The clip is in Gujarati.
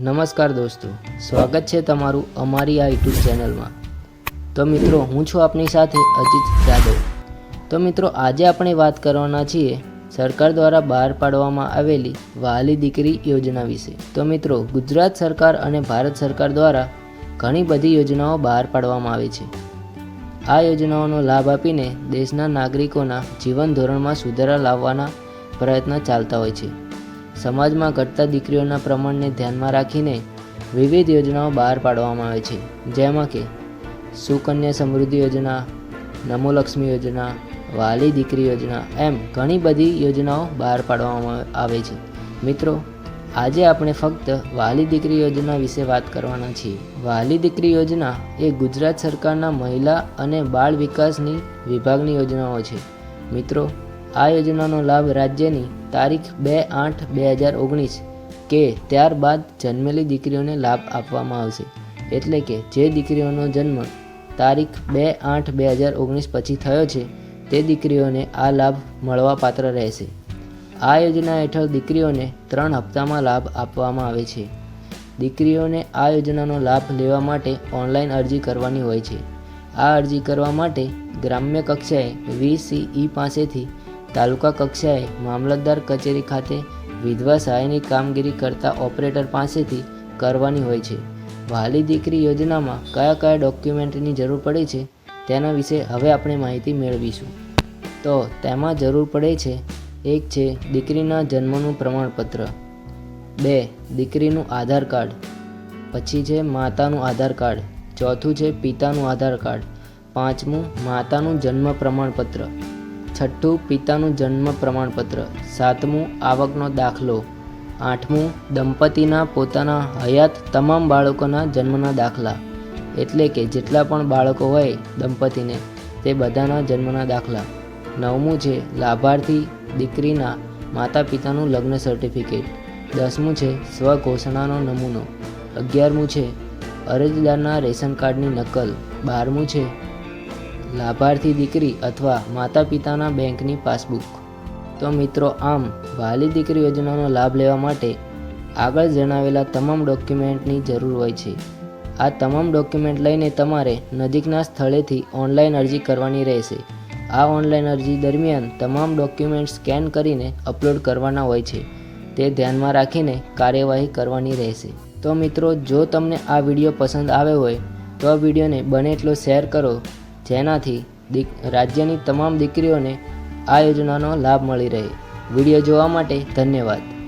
નમસ્કાર દોસ્તો, સ્વાગત છે તમારું અમારી આ યુટ્યુબ ચેનલમાં. તો મિત્રો, હું છું આપની સાથે અજીત જાદવ. તો મિત્રો, આજે આપણે વાત કરવાના છીએ સરકાર દ્વારા બહાર પાડવામાં આવેલી વાલી દીકરી યોજના વિશે. તો મિત્રો, ગુજરાત સરકાર અને ભારત સરકાર દ્વારા ઘણી બધી યોજનાઓ બહાર પાડવામાં આવે છે. આ યોજનાઓનો લાભ આપીને દેશના નાગરિકોના જીવન ધોરણમાં સુધારા લાવવાના પ્રયત્ન ચાલતા હોય છે. સમાજમાં ઘટતા દીકરીઓના પ્રમાણને ધ્યાનમાં રાખીને વિવિધ યોજનાઓ બહાર પાડવામાં આવે છે. જેમાં કે સુકન્યા સમૃદ્ધિ યોજના નમોલક્ષ્મી યોજના, વાલી દીકરી યોજના એમ ઘણી બધી યોજનાઓ બહાર પાડવામાં આવે છે. મિત્રો, આજે આપણે ફક્ત વાલી દીકરી યોજના વિશે વાત કરવાના છીએ. વાલી દીકરી યોજના એ ગુજરાત સરકારના મહિલા અને બાળ વિકાસની વિભાગની યોજનાઓ છે. મિત્રો આ યોજનાનો લાભ રાજ્યની તારીખ બે આઠ બે હજાર ઓગણીસ કે ત્યારબાદ જન્મેલી દીકરીઓને લાભ આપવામાં આવશે. એટલે કે જે દીકરીઓનો જન્મ તારીખ બે આઠ બે હજાર ઓગણીસ પછી થયો છે, તે દીકરીઓને આ લાભ મળવાપાત્ર રહેશે. આ યોજના હેઠળ દીકરીઓને ત્રણ હપ્તામાં લાભ આપવામાં આવે છે. દીકરીઓને આ યોજનાનો લાભ લેવા માટે ઓનલાઈન અરજી કરવાની હોય છે. આ અરજી કરવા માટે ગ્રામ્ય કક્ષાએ વીસીઈ પાસેથી તાલુકા કક્ષાએ મામલતદાર કચેરી ખાતે વિધવા સહાયની કામગીરી કરતા ઓપરેટર પાસેથી કરવાની હોય છે. વાલી દીકરી યોજનામાં કયા કયા ડોક્યુમેન્ટની જરૂર પડે છે તેના વિશે હવે આપણે માહિતી મેળવીશું. તો તેમાં જરૂર પડે છે, એક છે દીકરીના જન્મનું પ્રમાણપત્ર. બે, દીકરીનું આધાર કાર્ડ. પછી છે માતાનું આધાર કાર્ડ. ચોથું છે પિતાનું આધાર કાર્ડ. પાંચમું, માતાનું જન્મ પ્રમાણપત્ર. છઠ્ઠું પિતાનું જન્મ પ્રમાણપત્ર. સાતમું આવકનો દાખલો. આઠમું દંપતીના પોતાના હયાત તમામ બાળકોના જન્મના દાખલા. એટલે કે જેટલા પણ બાળકો હોય દંપતીને, તે બધાના જન્મના દાખલા. નવમું છે લાભાર્થી દીકરીના માતા પિતાનું લગ્ન સર્ટિફિકેટ દસમું છે સ્વઘોષણાનો નમૂનો. અગિયારમું છે અરજદારના રેશન કાર્ડની નકલ. બારમું છે લાભાર્થી દીકરી અથવા માતા પિતાના બેંકની પાસબુક. તો મિત્રો, આમ વાલી દીકરી યોજનાનો લાભ લેવા માટે આગળ જણાવેલા તમામ ડોક્યુમેન્ટની જરૂર હોય છે. આ તમામ ડોક્યુમેન્ટ લઈને તમારે નજીકના સ્થળેથી ઓનલાઈન અરજી કરવાની રહેશે. આ ઓનલાઈન અરજી દરમિયાન તમામ ડોક્યુમેન્ટ સ્કેન કરીને અપલોડ કરવાના હોય છે. તે ધ્યાનમાં રાખીને કાર્યવાહી કરવાની રહેશે. તો મિત્રો, જો તમને આ વીડિયો પસંદ આવ્યો હોય, તો આ વિડીયોને બને એટલો શેર કરો જેનાથી રાજ્યની તમામ દીકરીઓને આ યોજનાનો લાભ મળી રહે. વીડિયો જોવા માટે ધન્યવાદ.